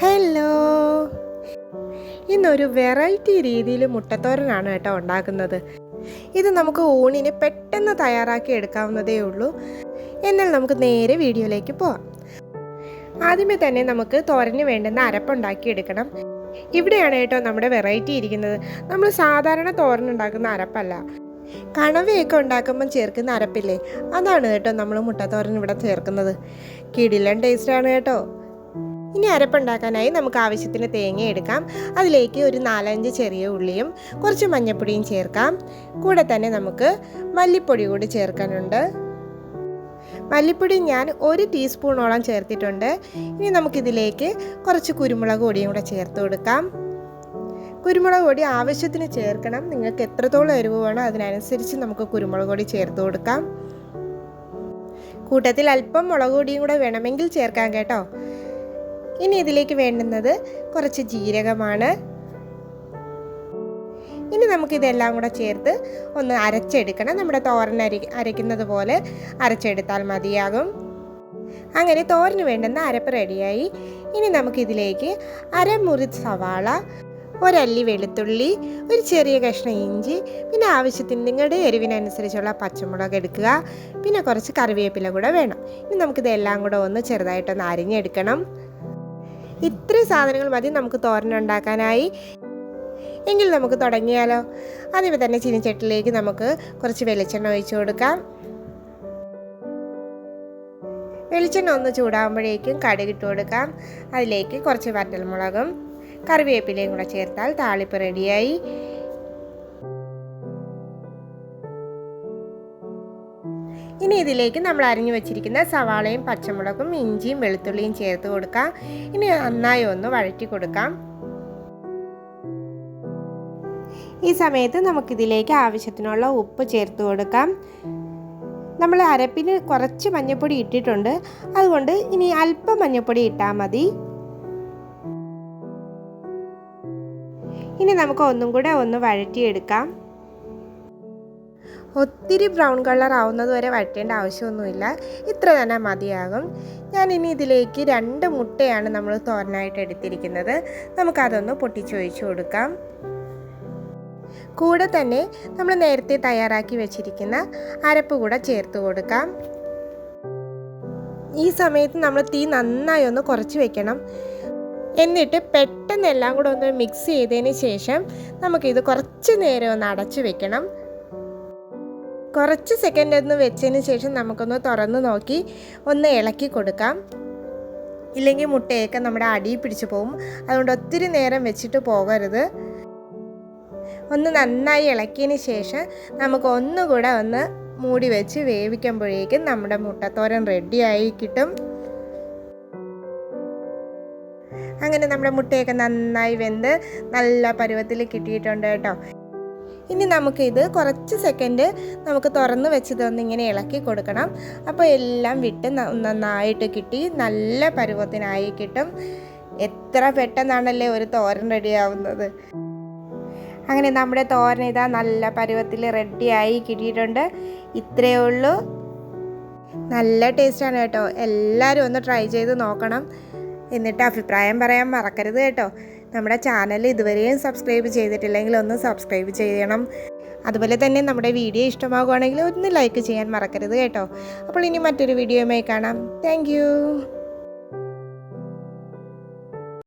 Hello ഇന്നൊരു variety രീതിയിൽ മുട്ടത്തോരനാണ് കേട്ടോ ഉണ്ടാക്കുന്നത്. ഇത് നമുക്ക് ഊണിന് പെട്ടെന്ന് തയ്യാറാക്കി എടുക്കാവുന്നതേ ഉള്ളൂ. എന്നാൽ നമുക്ക് നേരെ വീഡിയോയിലേക്ക് പോവാം. ആദ്യമേ തന്നെ നമുക്ക് തോരന് വേണ്ടുന്ന അരപ്പുണ്ടാക്കി എടുക്കണം. ഇവിടെയാണ് കേട്ടോ നമ്മുടെ വെറൈറ്റി ഇരിക്കുന്നത്. നമ്മൾ സാധാരണ തോരൻ ഉണ്ടാക്കുന്ന അരപ്പല്ല. കണവയൊക്കെ ഉണ്ടാക്കുമ്പം ചേർക്കുന്ന അരപ്പില്ലേ? അതാണ് കേട്ടോ നമ്മൾ മുട്ടത്തോരൻ ഇവിടെ ചേർക്കുന്നത്. കിടിലൻ ടേസ്റ്റാണ് കേട്ടോ. ഇനി അരപ്പുണ്ടാക്കാനായി നമുക്ക് ആവശ്യത്തിന് തേങ്ങ എടുക്കാം. അതിലേക്ക് ഒരു നാലഞ്ച് ചെറിയ ഉള്ളിയും കുറച്ച് മഞ്ഞൾപ്പൊടിയും ചേർക്കാം. കൂടെ തന്നെ നമുക്ക് മല്ലിപ്പൊടി കൂടി ചേർക്കാനുണ്ട്. മല്ലിപ്പൊടി ഞാൻ ഒരു ടീസ്പൂണോളം ചേർത്തിട്ടുണ്ട്. ഇനി നമുക്കിതിലേക്ക് കുറച്ച് കുരുമുളക് പൊടിയും കൂടെ ചേർത്ത് കൊടുക്കാം. കുരുമുളക് പൊടി ആവശ്യത്തിന് ചേർക്കണം. നിങ്ങൾക്ക് എത്രത്തോളം എരിവ് വേണോ അതിനനുസരിച്ച് നമുക്ക് കുരുമുളക് പൊടി ചേർത്ത് കൊടുക്കാം. കൂട്ടത്തിൽ അല്പം മുളക് പൊടിയും കൂടെ വേണമെങ്കിൽ ചേർക്കാം കേട്ടോ. ഇനി ഇതിലേക്ക് വേണ്ടുന്നത് കുറച്ച് ജീരകമാണ്. ഇനി നമുക്കിതെല്ലാം കൂടെ ചേർത്ത് ഒന്ന് അരച്ചെടുക്കണം. നമ്മുടെ തോരൻ അരി അരയ്ക്കുന്നത് പോലെ അരച്ചെടുത്താൽ മതിയാകും. അങ്ങനെ തോരന് വേണ്ടുന്ന അരപ്പ് റെഡിയായി. ഇനി നമുക്കിതിലേക്ക് അരമുറി സവാള ഒരല്ലി വെളുത്തുള്ളി ഒരു ചെറിയ കഷ്ണം ഇഞ്ചി പിന്നെ ആവശ്യത്തിന് നിങ്ങളുടെ എരിവിനനുസരിച്ചുള്ള പച്ചമുളക് എടുക്കുക. പിന്നെ കുറച്ച് കറിവേപ്പില കൂടെ വേണം. ഇനി നമുക്കിതെല്ലാം കൂടെ ഒന്ന് ചെറുതായിട്ടൊന്ന് അരിഞ്ഞെടുക്കണം. ഇത്രയും സാധനങ്ങൾ മതി നമുക്ക് തോരൻ ഉണ്ടാക്കാനായി എങ്കിൽ നമുക്ക് തുടങ്ങിയാലോ. അതിപ്പോൾ തന്നെ ചീനിച്ചട്ടിലേക്ക് നമുക്ക് കുറച്ച് വെളിച്ചെണ്ണ ഒഴിച്ചു കൊടുക്കാം. വെളിച്ചെണ്ണ ഒന്ന് ചൂടാകുമ്പോഴേക്കും കടുകിട്ട് കൊടുക്കാം. അതിലേക്ക് കുറച്ച് വറ്റൽമുളകും കറിവേപ്പിലയും കൂടെ ചേർത്താൽ താളിപ്പ് റെഡിയായി ഇനി ഇതിലേക്ക് നമ്മൾ അരിഞ്ഞു വെച്ചിരിക്കുന്ന സവാളയും പച്ചമുളകും ഇഞ്ചിയും വെളുത്തുള്ളിയും ചേർത്ത് കൊടുക്കാം. ഇനി നന്നായി ഒന്ന് വഴറ്റി കൊടുക്കാം. ഈ സമയത്ത് നമുക്കിതിലേക്ക് ആവശ്യത്തിനുള്ള ഉപ്പ് ചേർത്ത് കൊടുക്കാം. നമ്മൾ അരപ്പിന് കുറച്ച് മഞ്ഞൾപ്പൊടി ഇട്ടിട്ടുണ്ട്. അതുകൊണ്ട് ഇനി അല്പം മഞ്ഞൾപ്പൊടി ഇട്ടാൽ മതി. ഇനി നമുക്ക് ഒന്നും കൂടെ ഒന്ന് വഴറ്റിയെടുക്കാം. ഒത്തിരി ബ്രൗൺ കളർ ആവുന്നത് വരെ വഴറ്റേണ്ട ആവശ്യമൊന്നുമില്ല. ഇത്ര തന്നെ മതിയാകും. ഞാൻ ഇനി ഇതിലേക്ക് രണ്ട് മുട്ടയാണ് നമ്മൾ തോരനായിട്ട് എടുത്തിരിക്കുന്നത്. നമുക്കതൊന്ന് പൊട്ടിച്ചൊഴിച്ചു കൊടുക്കാം. കൂടെ തന്നെ നമ്മൾ നേരത്തെ തയ്യാറാക്കി വെച്ചിരിക്കുന്ന അരപ്പ് കൂടെ ചേർത്ത് കൊടുക്കാം. ഈ സമയത്ത് നമ്മൾ തീ നന്നായി ഒന്ന് കുറച്ച് വെക്കണം. എന്നിട്ട് പെട്ടെന്ന് എല്ലാം കൂടെ ഒന്ന് മിക്സ് ചെയ്തതിന് ശേഷം നമുക്കിത് കുറച്ച് നേരം ഒന്ന് അടച്ചു വെക്കണം. കുറച്ച് സെക്കൻഡ് ഒന്ന് വെച്ചതിന് ശേഷം നമുക്കൊന്ന് തുറന്ന് നോക്കി ഒന്ന് ഇളക്കി കൊടുക്കാം. ഇല്ലെങ്കിൽ മുട്ടയൊക്കെ നമ്മുടെ അടിയിൽ പിടിച്ചു പോകും. അതുകൊണ്ട് ഒത്തിരി നേരം വെച്ചിട്ട് പോകരുത്. ഒന്ന് നന്നായി ഇളക്കിയതിന് ശേഷം നമുക്ക് ഒന്നുകൂടെ ഒന്ന് മൂടി വെച്ച് വേവിക്കുമ്പോഴേക്കും നമ്മുടെ മുട്ടത്തോരൻ റെഡിയായി കിട്ടും. അങ്ങനെ നമ്മുടെ മുട്ടയൊക്കെ നന്നായി വെന്ത് നല്ല പരുവത്തിൽ കിട്ടിയിട്ടുണ്ട് കേട്ടോ. ഇനി നമുക്കിത് കുറച്ച് സെക്കൻഡ് നമുക്ക് തുറന്ന് വെച്ച് ഇങ്ങനെ ഇളക്കി കൊടുക്കണം. അപ്പോൾ എല്ലാം വിട്ട് നന്നായിട്ട് കിട്ടി. നല്ല പരുവത്തിനായി കിട്ടും. എത്ര പെട്ടെന്നാണല്ലേ ഒരു തോരൻ റെഡിയാവുന്നത് അങ്ങനെ നമ്മുടെ തോരൻ ഇതാ നല്ല പരുവത്തിൽ റെഡിയായി കിട്ടിയിട്ടുണ്ട്. ഇത്രയേ ഉള്ളൂ. നല്ല ടേസ്റ്റാണ് കേട്ടോ. എല്ലാവരും ഒന്ന് ട്രൈ ചെയ്ത് നോക്കണം. എന്നിട്ട് അഭിപ്രായം പറയാൻ മറക്കരുത് കേട്ടോ. നമ്മുടെ ചാനൽ ഇതുവരെയും സബ്സ്ക്രൈബ് ചെയ്തിട്ടില്ലെങ്കിൽ ഒന്ന് സബ്സ്ക്രൈബ് ചെയ്യണം. അതുപോലെ തന്നെ നമ്മുടെ വീഡിയോ ഇഷ്ടമാകുവാണെങ്കിൽ ഒന്ന് ലൈക്ക് ചെയ്യാൻ മറക്കരുത് കേട്ടോ. അപ്പോൾ ഇനി മറ്റൊരു വീഡിയോയുമായി കാണാം. താങ്ക്